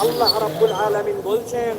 আল্লাহ রাব্বুল আলামিন বলছেন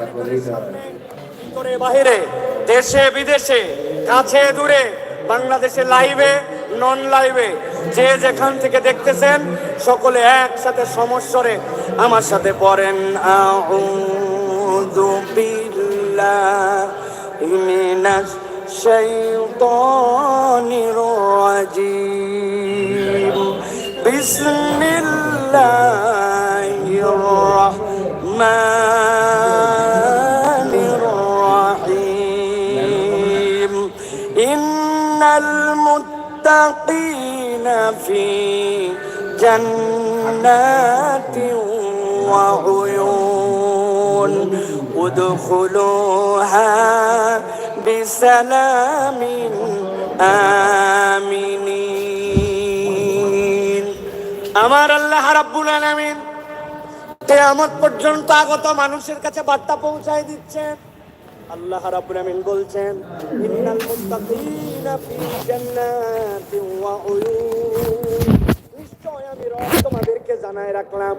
ভিতরে বাহিরে, দেশে, বিদেশে, কাছে, দূরে, বাংলাদেশে লাইভে নন লাইভে যে যেখান থেকে দেখতেছেন, সকলে একসাথে সমস্যরে আমার সাথে পড়েন। আউযু বিল্লাহি মিনাশ শাইতানির রাজিম। বিসমিল্লাহির রহমান المتقين في جنات وعيون ادخلوها بسلام آمنين আমার আল্লাহ রাব্বুল আলামিন কেয়ামত পর্যন্ত আগত মানুষের কাছে বার্তা পৌঁছায় দিচ্ছেন আল্লাহ রাব্বুল আমিন বলছেন, ইন্নাল মুত্তাকিনা ফি জান্নাতিন ওয়া নিশ্চয় আমি রব তোমাদেরকে জানায় রাখলাম,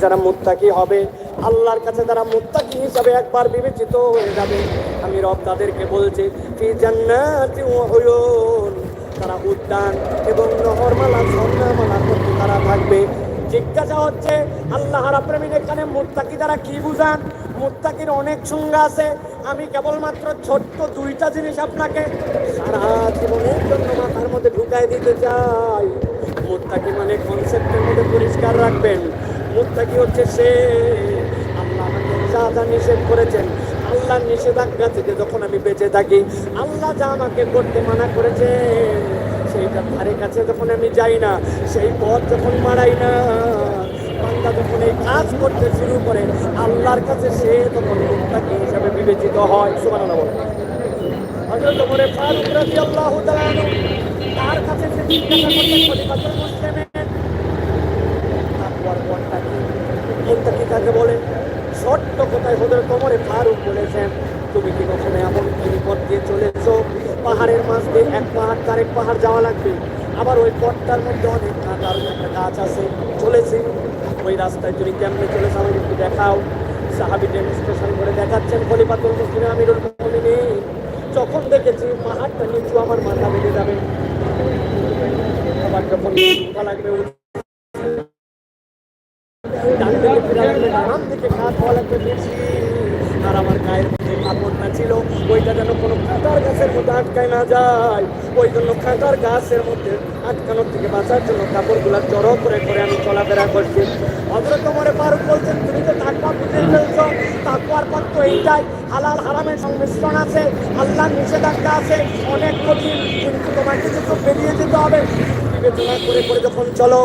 যারা মুত্তাকি হবে, আল্লাহর কাছে যারা মুত্তাকি হিসাবে একবার বিবেচিত হয়ে যাবে। আমি রব তাদেরকে বলছি, ফি জান্নাতিন ওয়া উয়ুন। তারা উদ্যান এবং নহরমালা ঝর্ণামালার মধ্যে তারা থাকবে। জিজ্ঞাসা হচ্ছে, আল্লাহ রাব্বুল এখানে মুত্তাকি দ্বারা কি বুঝান? মুত্তাকির অনেক সংজ্ঞা আছে। আমি কেবলমাত্র ছোট্ট দুইটা জিনিস আপনাকে সারা জীবনের জন্য মাথার মধ্যে ঢুকাই দিতে চাই। মুত্তাকি মানে কনসেপ্টের মধ্যে পরিষ্কার রাখবেন? মুত্তাকি হচ্ছে সে আল্লাহ আমাকে যা যা নিষেধ করেছেন, আল্লাহর নিষেধাজ্ঞা থেকে যখন আমি বেঁচে থাকি, আল্লাহ যা আমাকে করতে মানা করেছেন সেইটা ধারে কাছে যখন আমি যাই না, সেই পথ যখন মারাই না। বান্দা যখন এই কাজ করতে শুরু করে, আল্লাহর কাছে সে তখন মুত্তাকি হিসাবে বিবেচিত হয়। সুবহানাল্লাহ বলে ফারুক তার কাছে সে বলে? ফারুক বলেছেন, তুমি কি কখনো এমন পথ দিয়ে চলেছো? পাহাড়ের মাঝ দিয়ে এক পাহাড়, তার এক পাহাড় যাওয়া লাগবে। আবার ওই পথটার মধ্যে অনেক কাঁটার একটা গাছ আছে, চলেছি। ওই রাস্তায় তুমি কেমনে চলে আমাকে একটু দেখাও। সাহাবি ডেমনস্ট্রেশন করে দেখাচ্ছেন খলিফাতুল মুসলিম আমিরুল মুমিনিন। যখন দেখেছি পাহাড়টা নিচু, আমার মাথা বেঁধে যাবে। আবার যখন লাগবে ডান দিকে ফিরে লাগবে ডান খাওয়া লাগবে আর আমার গায়ের মধ্যে কাপড়টা ছিল ওইটা যেন কোনো কাঁটার গাছের মধ্যে আটকায় না যায়। ওই জন্য কাঁটার গাছের মধ্যে আটকানোর থেকে বাঁচার জন্য কাপড়গুলো জড়ো করে করে আমি চলাফেরা করছি। অথচ তোমার ফারুক বলছেন, তুমি তো তাকওয়া বুঝে ফেলছো, তাকওয়ার পর তো এইটাই। হালাল হারামের সংমিশ্রণ আছে আল্লাহ নিষেধাজ্ঞা আছে। অনেক কঠিন, কিন্তু তোমাকে তো বেরিয়ে যেতে হবে। বিবেচনা করে করে যখন চলো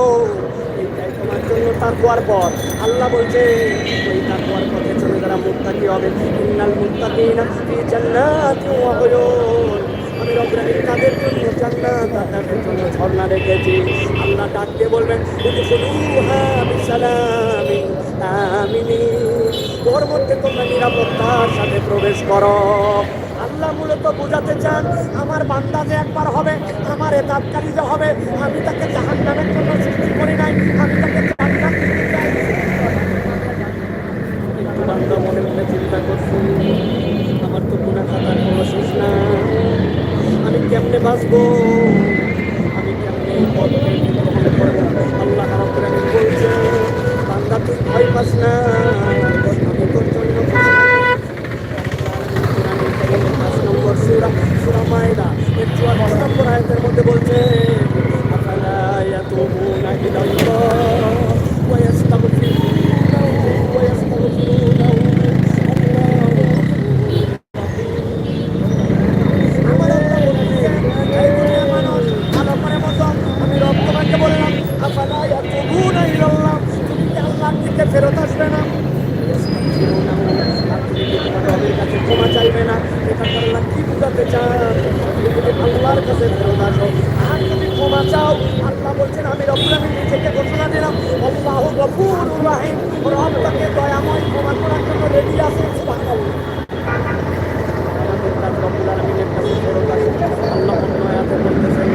তোমার জন্য তাকওয়ার পথ। আল্লাহ বলছে, ওই তাকওয়ার পথে চলে, যারা মুত্তাকি হবে। ইন্নাল মুত্তাকিনা ফি জান্নাতি ওয়া উয়ুন। আমি রব্বুল তাদের জন্য জান্নাত তাদের জন্য ঝর্ণা রেখেছি। আল্লাহ ডাক দিয়ে বলবেন উদখুলুহা বিসালামিন আমিনিন ওর মধ্যে তোমরা নিরাপত্তার সাথে প্রবেশ করো। আল্লাহ মূলত বোঝাতে চান, আমার বান্দা যে একবার হবে, আমার এতাবকারী যে হবে, আমি তাকে জাহান্নামের জন্য সৃষ্টি করি নাই, আমি তাকে মনে মনে চিন্তা করছি, আমার তো গুণা খাতার কোনো শেষ না আমি কেমনে বাঁচবো? আমি কেমনে এই পথে গ্রহণ করব আল্লাহ বলছে? বান্দা, তুই ভয় পাস না। পাঁচ নম্বর সুরা সুরা চুয়াত্তর নম্বর আয়তের মধ্যে বলছে আফালা ইয়াতুবুনা ইলাল্লাহ ওয়া ইয়াস্তাগফিরুনাহু ওয়া ইয়াস্তাগফিরুনাহু আমার আল্লাহ বলছেন, এই দুনিয়ার মানুষ ভালো করে বোঝো, আমি রব তোমাকে বললাম, আফালা ইয়াতুবুনা ইলাল্লাহ, তুমি কি আল্লাহর দিকে ফেরত আসবে না? আর তুমি কি তোমার রবের কাছে ক্ষমা চাইবে না? এটা আল্লাহ কি বোঝাতে চান? তুমি যদি আল্লাহর কাছে ফেরত আসো, আর যদি ক্ষমা চাও, আল্লাহ বলছেন, আমি রব্বুল আমিন নিজেকে ঘোষণা দিলাম, আল্লাহু গফুরুর রাহিম, রব তাকে দয়াময় ক্ষমা আল্লাহ আয়াতে বলতেছেন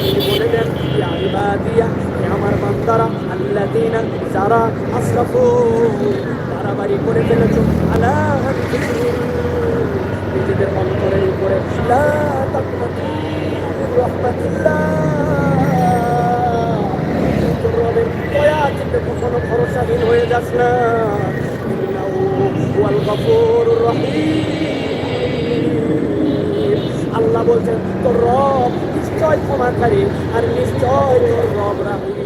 আপনি বলে দেন ইয়া ইবাদিয়া আমার বান্দারা আল্লাযীনা যারা আসরাফু বাড়াবাড়ি করে ফেলেছো আলা আনফুসিহিম নিজেদের অন্তরের উপরে লা তাকনাতু মিন রাহমাতিল্লাহ ভরসাহীন হয়ে যাস না। ইন্নাহু হুয়াল গফুরুর আল্লাহ বলছেন, তোর রব নিশ্চয় ক্ষমাকারী আর নিশ্চয় তোর রব রাহিম।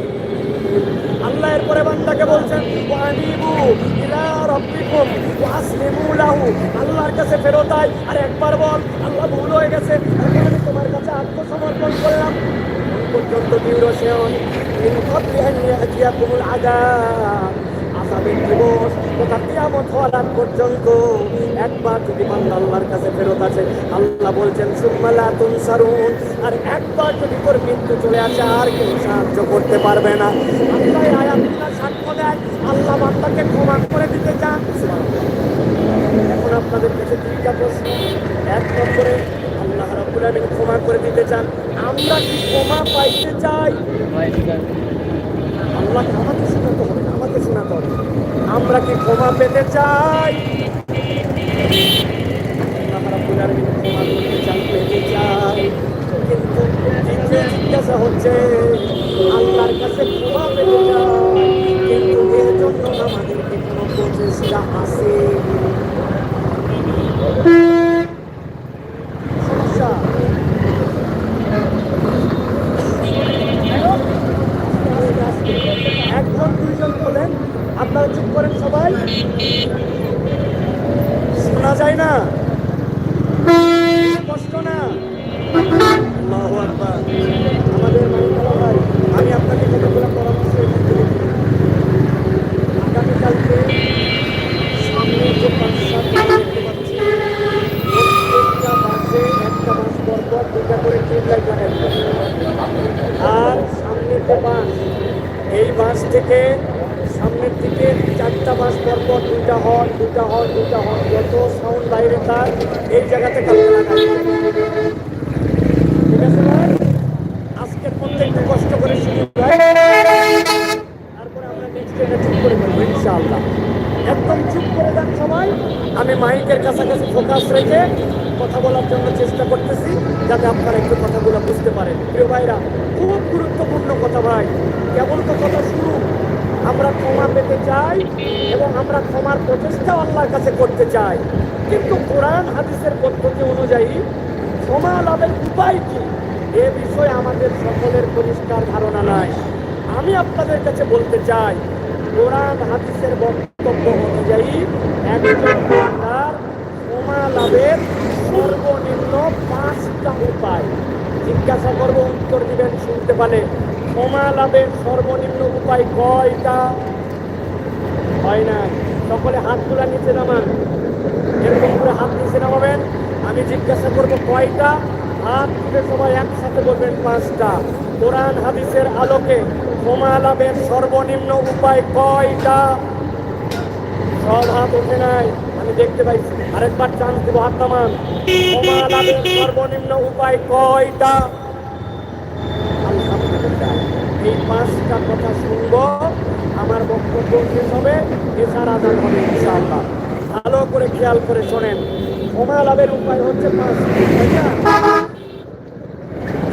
আল্লাহ এরপরে বান্দাকে বলছেন, ওয়ানিবু ইলা রাব্বিকুম ওয়াসলিমু লাহু। আল্লাহর কাছে ফেরত আয়। আর একবার বল, আল্লাহ ভুল হয়ে গেছে। আমি তোমার কাছে আত্মসমর্পণ করলাম পর্যন্ত আযাব আযাবের দিবস তথা কিয়ামত হওয়ার পর্যন্ত একবার যদি বান্দা আল্লাহর কাছে ফেরত আসে, আল্লাহ বলছেন সুম্মালা তুনসারুন। আর একবার যদি তোর মৃত্যু চলে আসে, আর কেউ সাহায্য করতে পারবে না। আল্লাহ আয়াতগুলো সাক্ষ্য দেয়। আল্লাহ বান্দাকে ক্ষমা করে দিতে চান। এখন আপনাদের কাছে দুইটা প্রশ্ন। এক নম্বরে আল্লাহ ক্ষমা করে দিতে চান। আমরা কি ক্ষমা পাইতে চাই? আল্লাহ আমাকে শোনাতে হবে আমাকে শোনাতে হবে আমরা কি ক্ষমা পেতে চাই? আমরা ক্ষমা করতে চাই পেতে চাই কিন্তু জিজ্ঞাসা হচ্ছে আল্লাহর কাছে ক্ষমা পেতে চাই কিন্তু এর জন্য আমাদেরকে কোনো প্রচেষ্টা আছে সমস্যা একজন দুইজন বলেন আপনারা চুপ করেন সবাই শোনা যায় না কষ্ট না আল্লাহু আকবার। আমাদের মানিকালা ভাই আমি আপনাকে কতগুলো পরামর্শ এখান থেকে দিই। আগামীকালকে সামনে যে পাঁচ সাত দেখতে পাচ্ছি প্রত্যেকটা মাসে একটা মাস পর পর দুটা করে টিউব লাইট লাগাইতে আর সামনের যে বাস এই বাস থেকে সামনের দিকে চারটা বাস পর পর দুটা হর্ন দুটা হর্ন দুটা হর্ন যত সাউন্ড বাইরে তার এই জায়গাতে কালকে লাগাই ঠিক আছে ভাই আজকের মধ্যে একটু কষ্ট করে শুনি ভাই তারপরে আমরা নেক্সট এটা চুপ করে দেবো ইনশাআল্লাহ একদম চুপ করে দেন সবাই আমি মাইকের কাছাকাছি ফোকাস রেখে কথা বলার জন্য চেষ্টা করতেছি, যাতে আপনারা একটু কথাগুলো বুঝতে পারেন। প্রিয় ভাইরা, খুব গুরুত্বপূর্ণ কথা ভাই। কেবল তো কথা শুরু, আমরা ক্ষমা পেতে চাই এবং আমরা ক্ষমার প্রচেষ্টা আল্লাহর কাছে করতে চাই। কিন্তু কোরআন হাদিসের পদ্ধতি অনুযায়ী ক্ষমা লাভের উপায় কি? এ বিষয়ে আমাদের সকলের পরিষ্কার ধারণা নাই। আমি আপনাদের কাছে বলতে চাই, কোরআন হাদিসের বক্তব্য অনুযায়ী একজন লাভের সর্বনিম্ন পাঁচটা উপায়। জিজ্ঞাসা করব, উত্তর দিবেন, শুনতে পারে ক্ষমা লাভের সর্বনিম্ন উপায় কয়টা? হয় না। সকলে হাত তোলা নিচে নামান। এরকম করে হাত নিচে নামাবেন। আমি জিজ্ঞাসা করব কয়টা? হাত তুলে সবাই একসাথে বলবেন পাঁচটা। কোরআন হাদিসের আলোকে ক্ষমা লাভের সর্বনিম্ন উপায় কয়টা? সব হাত ওঠে নাই। আমি দেখতে পাইছি আরেকবার চান্স দেবো হাত সর্বনিম্ন উপায় কয়টা? এই পাঁচটা কথা শুনব। আমার বক্তব্য শেষ হবে, এছাড় আদান হবে ইনশাআল্লাহ। ভালো করে খেয়াল করে শোনেন। ক্ষমা লাভের উপায় হচ্ছে না?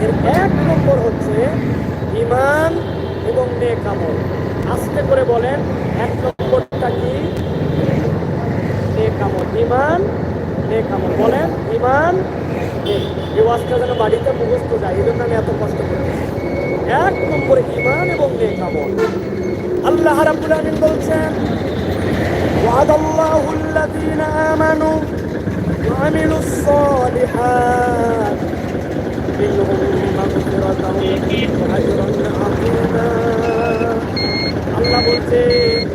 এর এক নম্বর হচ্ছে ইমান এবং নেক আমল। আস্তে করে বলেন, এক নম্বরটা কি নেক আমল ইমান নেক আমল বলেন ইমান নেক। এই ওয়াজটা যেন বাড়িতে মুখস্থ যায় এই জন্য আমি এত কষ্ট করতেছি এক নম্বরে ইমান এবং নেক আমল আল্লাহ রাব্বুল আলামিন বলছেন وعد الله الذين آمنوا وعملوا الصالحات منهم مغفرة وأجرا عظيما আল্লাহ বলছে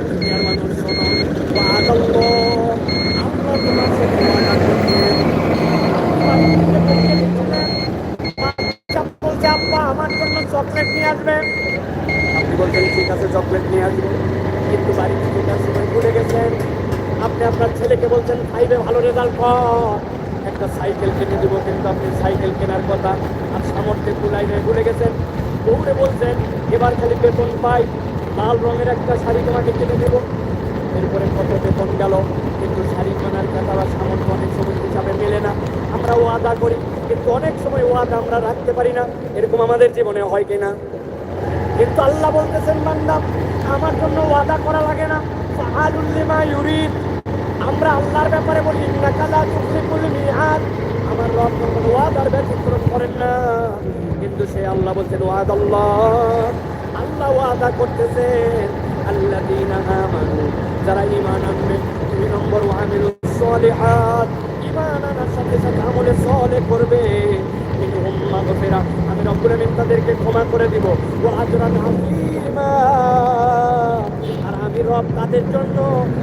দুনিয়ার মানুষ শোনো ওয়াদ আল্লাহ আল্লাহ তোমার চকলেট নিয়ে আসবে আপনি বলছেন, ঠিক আছে, চকলেট নিয়ে আসব। কিন্তু বাড়ি থেকে তার সময় ভুলে গেছেন। আপনি আপনার ছেলেকে বলছেন ফাইভে ভালো রেজাল্ট একটা সাইকেল কিনে দেবো, কিন্তু আপনি সাইকেল কেনার কথা আর সামর্থ্যে কুলাই নেই ভুলে গেছেন। দৌড়ে বলছেন, এবার খালি বেতন পাই, লাল রঙের একটা শাড়ি তোমাকে কিনে দেবো। এরপরে কত বেতন গেল, কিন্তু শাড়ি কেনার বা সামর্থ্য অনেক সময় হিসাবে মেলে না। আমরা ওয়াদা করি, কিন্তু অনেক সময় ওয়াদা আমরা রাখতে পারি না। এরকম আমাদের জীবনে হয় কিনা? কিন্তু আল্লাহ বলতেছেন, বান্দা, আমার জন্য ওয়াদা করা লাগে না। ফাআলুল লিমা ইউরিদ। আমরা আল্লাহর ব্যাপারে বলি, ইন্নাকা লা তুখলিফুল মিআদ। আমার রব কোনো ওয়াদার ব্যতিক্রম করেন না। কিন্তু সে আল্লাহ বলছেন ওয়াদ আল্লাহ আল্লাহ ওয়াদা করতেছেন, আল্লাযীনা আমানু। যারা ইমান আনবে, দুই নম্বর ওয়ামিলু সলিহাত ঈমান আনার সাথে সাথে আমলে সলে করবে। আমি রব্বুল আমিন তাদেরকে ক্ষমা করে দিব। ওয়া আজরান আযীমা, আর আমি রব তাদের জন্য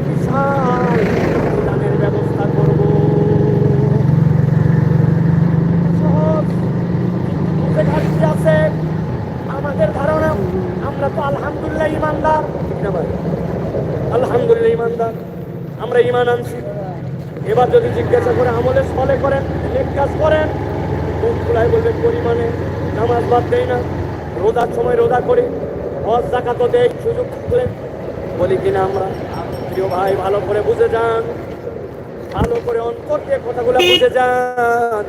বিশাল দানের ব্যবস্থা করব। আছে। আমাদের ধারণা, আমরা তো আলহামদুলিল্লাহ ইমানদার আলহামদুলিল্লাহ ইমানদার আমরা ইমান আনছি। এবার যদি জিজ্ঞাসা করে আমলে ফলে করেন, নেক কাজ করেন, মুখ খোলায় বলবে, পরিমাণে নামাজ বাদ দেই না, রোজার সময় রোজা করি, হজ জাকাতও দেই, সুযোগ থাকলে বলি কিনা আমরা? প্রিয় ভাই, ভালো করে বুঝে যান, ভালো করে অন্তর দিয়ে কথাগুলো বুঝে যান।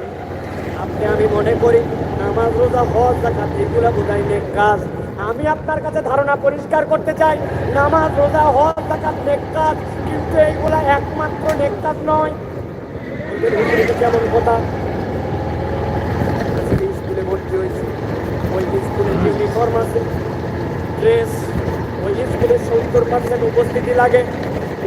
আপনি আমি মনে করি নামাজ, রোজা, হজ জাকাত এগুলো বোঝাই নেক কাজ। আমি আপনার কাছে ধারণা পরিষ্কার করতে চাই, নামাজ, রোজা, হজ জাকাত নেক কিন্তু এইগুলা একমাত্র নেক নয়। কেমন কথা, স্কুলে ভর্তি হয়েছে, ওই স্কুলে ইউনিফর্ম আছে ড্রেস ওই স্কুলে সত্তর পার্সেন্ট উপস্থিতি লাগে,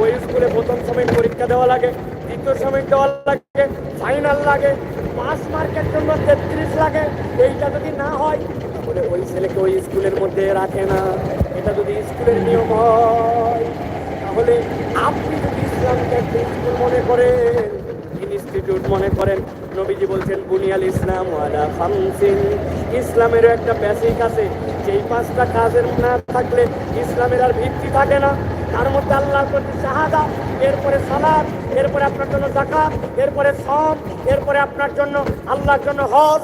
ওই স্কুলে প্রথম সময় পরীক্ষা দেওয়া লাগে, দ্বিতীয় সময় দেওয়া লাগে ফাইনাল লাগে পাস মার্কের জন্য তেত্রিশ লাগে, এইটা যদি না হয়, তাহলে ওই ছেলেকে ওই স্কুলের মধ্যে রাখে না। এটা যদি স্কুলের নিয়ম হয়। তাহলে আপনি যদি ইসলামকে একটা স্কুল মনে করেন ইনস্টিটিউট মনে করেন, নবীজি বলছেন, বুনিয়াল ইসলাম ওয়ালা খামসিন। ইসলামেরও একটা বেসিক আছে, যেই পাঁচটা কাজের না থাকলে ইসলামের আর ভিত্তি থাকে না। তার মধ্যে আল্লাহর প্রতি শাহাদা, এরপরে সালাদ এরপরে আপনার জন্য জাকাত এরপরে সম এরপরে আপনার জন্য, আল্লাহর জন্য হজ।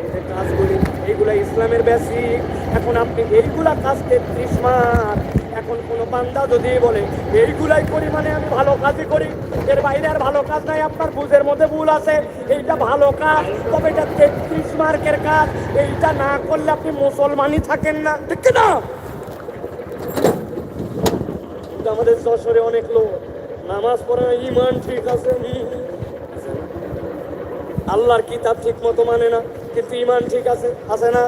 এই যে কাজগুলি এইগুলা ইসলামের বেসিক এখন আপনি এইগুলা কাজ তেত্রিশ মাস এখন কোনো বান্দা যদি বলে, এইগুলাই করি মানে আমি ভালো কাজই করি, এর বাইরে আর ভালো কাজ নাই, আপনার বুঝের মধ্যে ভুল আছে, এইটা ভালো কাজ, তবে এটা তেত্রিশ মার্কের কাজ, এইটা না করলে আপনি মুসলমানই থাকেন না। ঠিক না আমাদের যশোরে অনেক লোক, নামাজ পড়ে ইমান ঠিক আছে। আল্লাহর কিতাব ঠিক মতো মানে না, কিন্তু ইমান ঠিক আছে আছে না?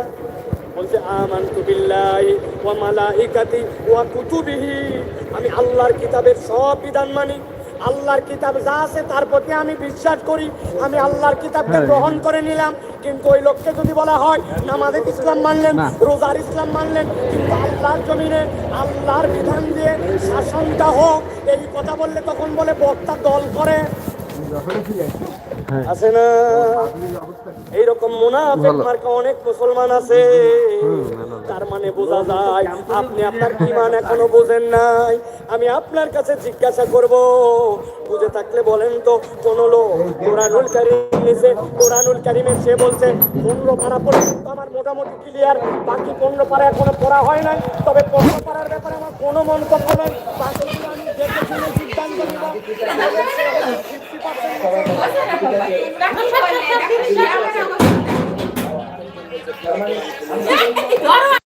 বলছে আমানতু বিল্লাহি ওয়া মালাইকাতি ওয়া কুতুবিহি। আমি আল্লাহর কিতাবের সব বিধান মানি। আল্লাহর কিতাব যা আছে তার প্রতি আমি বিশ্বাস করি। আমি আল্লাহর কিতাবকে গ্রহণ করে নিলাম। কিন্তু ওই লোককে যদি বলা হয় নামাজের ইসলাম মানলেন রোজার ইসলাম মানলেন কিন্তু আল্লাহর জমিনে আল্লাহর বিধান দিয়ে শাসনটা হোক এই কথা বললে তখন বলে বক্তা দল করে। আছে না? এইরকম মুনাফিক মার্কা অনেক মুসলমান আছে। তার মানে বোঝা যায় আপনি আপনার ইমান এখনও বোঝেন নাই। আমি আপনার কাছে জিজ্ঞাসা করব বুঝে থাকলে বলেন তো কোন লোক? কোরআনুল কারিম নিছে কোরআনুল কারিমের সে বলছে পনেরো পারা পর্যন্ত আমার মোটামুটি ক্লিয়ার বাকি পনেরো পারা এখনও পড়া হয় নাই। তবে পনেরো পারার ব্যাপারে আমার কোনো মন্তব্য নেই। বাকিগুলো আমি দেখে শুনে সিদ্ধান্ত নিব। 50% ধরো